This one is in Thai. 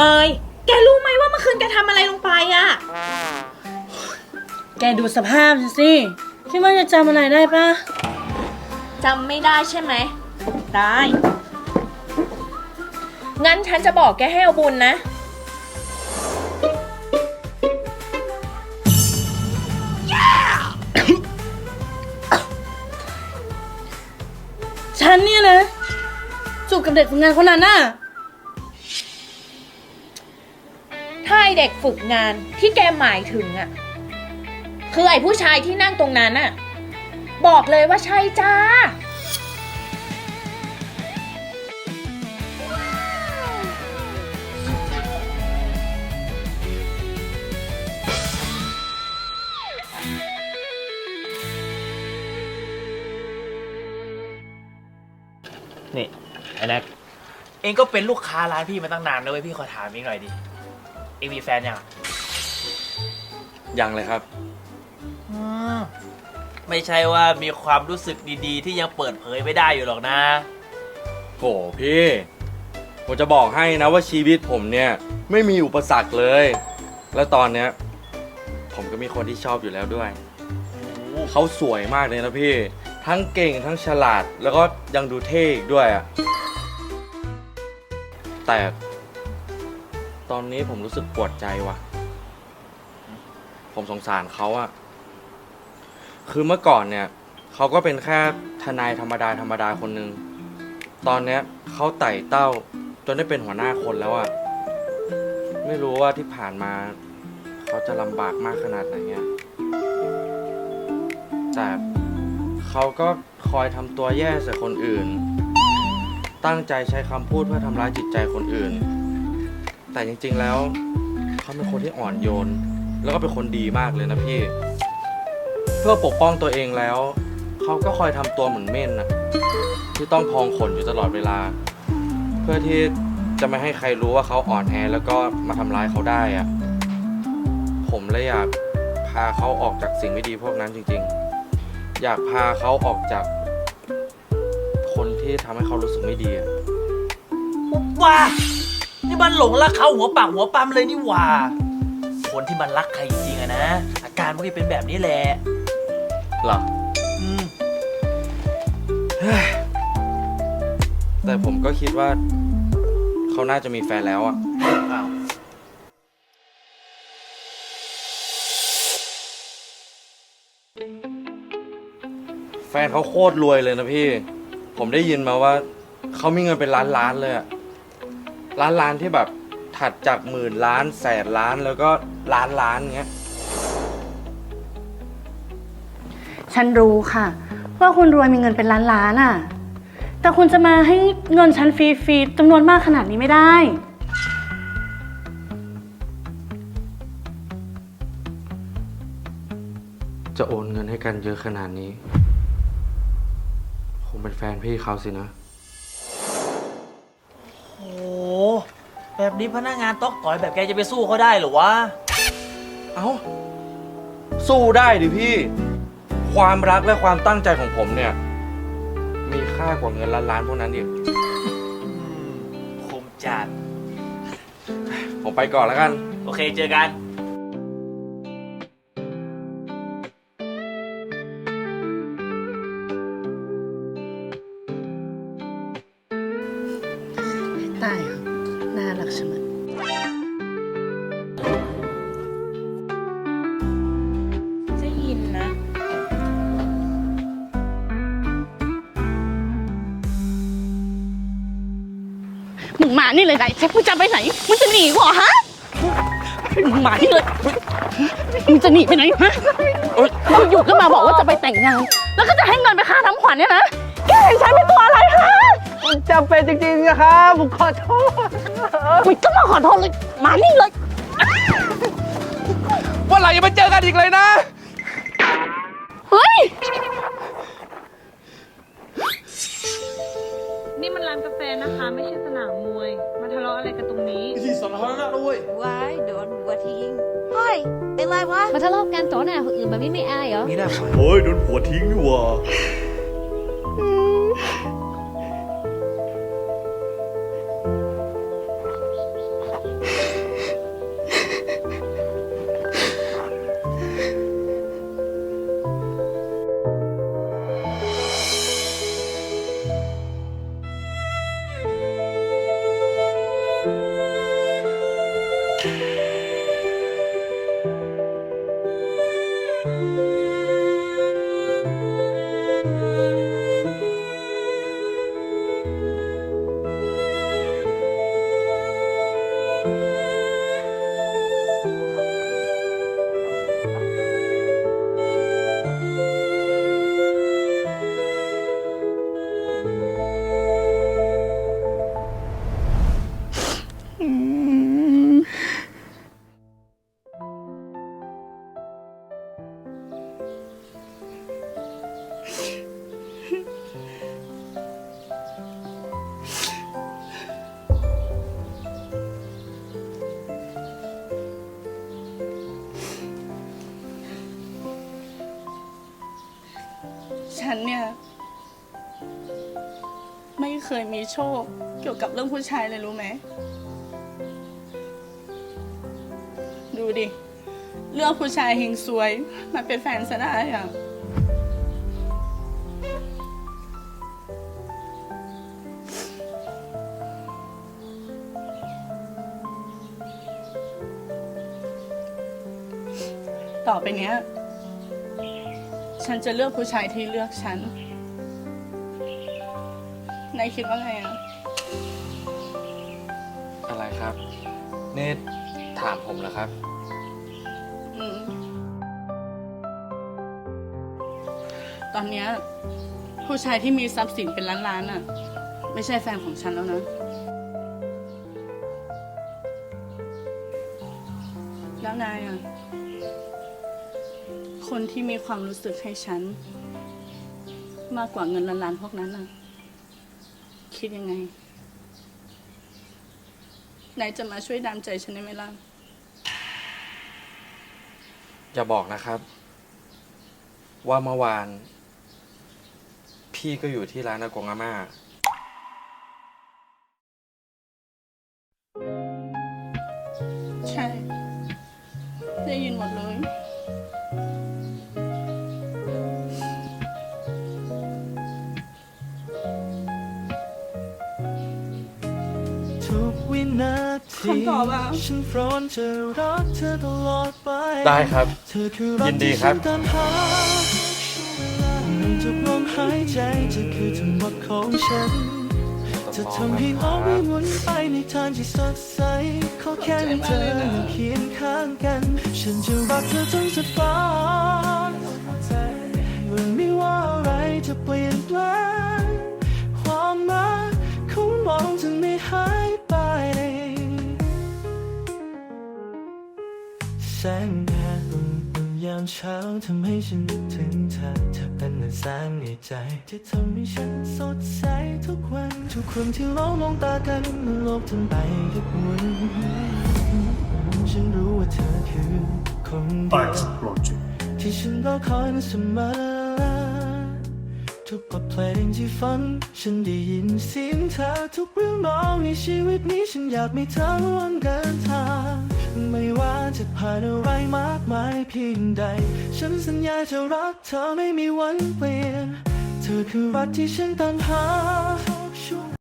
เมย แกรู้ไหมว่าเมื่อคืนแกทำอะไรลงไปอะแกดูสภาพฉันสิ คิดว่าจะจำอะไรได้ปะจำไม่ได้ใช่ไหม ได้ งั้นฉันจะบอกแกให้เอาบุญนะ ฉันเนี่ยนะจูบกับเด็กฝึกงานคนนั้นน่ะ เด็กฝึกงานที่แกหมายถึงอะคือไอผู้ชายที่นั่งตรงนั้นอะบอกเลยว่าใช่จ้า นี่ไอ้แน็กเองก็เป็นลูกค้าร้านพี่มาตั้งนานแล้วเว้ยพี่ขอถามเองหน่อยดิ เองมีแฟนยังยังเลยครับ อืมไม่ใช่ว่ามีความรู้สึกดีๆ ที่ยังเปิดเผยไม่ได้อยู่หรอกนะ โหพี่ ผมจะบอกให้นะว่าชีวิตผมเนี่ย ไม่มีอุปสรรคเลย แล้วตอนเนี้ย ผมก็มีคนที่ชอบอยู่แล้วด้วย เขาสวยมากเลยนะพี่ ทั้งเก่งทั้งฉลาดแล้วก็ยังดูเท่อีกด้วยอะแต่ ตอนนี้ผมรู้สึกปวดใจว่ะ ผมสงสารเขาอะคือเมื่อก่อนเนี่ย เขาก็เป็นแค่ทนายธรรมดาธรรมดาคนหนึ่ง ตอนเนี้ยเขาไต่เต้า จนได้เป็นหัวหน้าคนแล้วอะไม่รู้ว่าที่ผ่านมา เขาจะลำบากมากขนาดไหนเนี่ยแต่เขาก็คอยทำตัวแย่ใส่คนอื่น ตั้งใจใช้คำพูดเพื่อทำร้ายจิตใจคนอื่น แต่จริง ๆ แล้วเขาเป็นคนที่อ่อนโยน แล้วก็เป็นคนดีมากเลยนะพี่ เพื่อปกป้องตัวเองแล้ว เขาก็คอยทำตัวเหมือนเม่นนะที่ต้องพองขนอยู่ตลอดเวลา เพื่อที่จะไม่ให้ใครรู้ว่าเขาอ่อนแอแล้วก็มาทำร้ายเขาได้อะผมเลยอยากพาเขาออกจากสิ่งไม่ดีพวกนั้นจริง ๆ อยากพาเขาออกจาก คนที่ทำให้เขารู้สึกไม่ดีอะ ว้า มันหลงรักเขาหัวปากหัวปั๊มเลยนี่หว่า คนที่มันรักใครจริงๆอะนะ อาการมันก็จะเป็นแบบนี้แหละเหรออืมแต่ผมก็คิดว่า เขาน่าจะมีแฟนแล้วอะอ้าวแฟนเขาโคตรรวยเลยนะพี่ ผมได้ยินมาว่า เขามีเงินเป็นล้านล้านๆเลยอะ ล้านล้านที่แบบถัดจากหมื่นล้านแสนล้านแล้วก็ล้านล้านเงี้ย ฉันรู้ค่ะ ว่าคุณรวยมีเงินเป็นล้านล้านๆอะ แต่คุณจะมาให้เงินฉันฟรีๆจำนวนมากขนาดนี้ไม่ได้ จะโอนเงินให้กันเยอะขนาดนี้ คงเป็นแฟนพี่เขาสินะ แบบนี้พนักงานต๊อกต่อยแบบแกจะไปสู้เขาได้เหรอวะ เอ้าสู้ได้ดิพี่ ความรักและความตั้งใจของผมเนี่ย มีค่ากว่าเงินล้านล้านๆพวกนั้นอีกอืมคมจัด ผมไปก่อนแล้วกัน โอเคเจอกันได้ค่ะน่ งมานี่เลยไงเช็คมึงจะไปไหนมึงจะหนีกูเหรอฮะมึงมานี่เลยมึงจะหนีไปไหนฮะมึงอยู่ก็มาบอกว่าจะไปแต่งงาน แล้วก็จะให้เงินไปค่าทำขวัญเนี่ยนะแกเห็นฉันเป็นตัวอะไรฮะจำเป็นจริงๆนะครับผมขอโทษมึงก็มาขอโทษเลยมานี่เลยวันหลังอย่ามาเจอกันอีกเลยนะเฮ้ย นี่มันร้านกาแฟนะคะ ไม่ใช่สนามมวย มาทะเลาะอะไรกันตรงนี้ว้ายโดนหัวทิ้งเฮ้ยเป็นไรวะ มาทะเลาะกันต่อหน้าคนอื่นแบบนี้ไม่อายเหรอนี่นะโอ้ยโดนผัวทิ้งนี่หว่า ฉันเนี่ย ไม่เคยมีโชคเกี่ยวกับเรื่องผู้ชายเลยรู้ไหม ดูดิ เลือกผู้ชายเฮงซวย มาเป็นแฟนซะได้อะต่อไปเนี้ย ฉันจะเลือกผู้ชายที่เลือกฉันนายคิดว่าไงอะอะไรครับนี่ถามผมเหรอครับ อืม ตอนเนี้ยผู้ชายที่มีทรัพย์สินเป็นล้านๆอะ ไม่ใช่แฟนของฉันแล้วนะ แล้วนายอะ คนที่มีความรู้สึกให้ฉัน มากกว่าเงินล้านๆพวกนั้นอะ คิดยังไงนายจะมาช่วยดามใจฉันได้ไหมล่ะ อย่าบอกนะครับ ว่าเมื่อวาน พี่ก็อยู่ที่ร้านอากงอาม่า ใช่ ได้ยินหมดเลย ทีคำตอบอะฉันพร้อมจะรักเธอตลอดไปได้ครับ เธอคือรักยินดีที่ครัฉับนตามหาทุกลมหายใจจะคือทั้งหมดของฉัน จะทำให้โลกไม่หมุนไปในทางที่สดใส ขอแค่มีเธออยู่เคียงข้างกัน ฉันจะรักเธอจนสุดฟ้า เช้าทำให้ฉันนึกถึงเธอเธอเป็นแสงในใจ ที่ทำให้ฉันสดใสทุกวัน ทุกคนที่เรามองตากันโลกทั้งใบก็หมุนฉันรู้ว่าเธอคือคนเดียวที่ฉันรอคอยเสมอ ทุกบทเพลงที่ฝัน ฉันได้ยินเสียงเธอทุกเรื่องราวในชีวิตนี้ฉันอยากมีเธอร่วมเดินทาง ไม่ว่าจะผ่านอะไรมากมายเพียงใด ฉันสัญญาจะรักเธอไม่มีวันเปลี่ยน เธอคือรักที่ฉันตามหา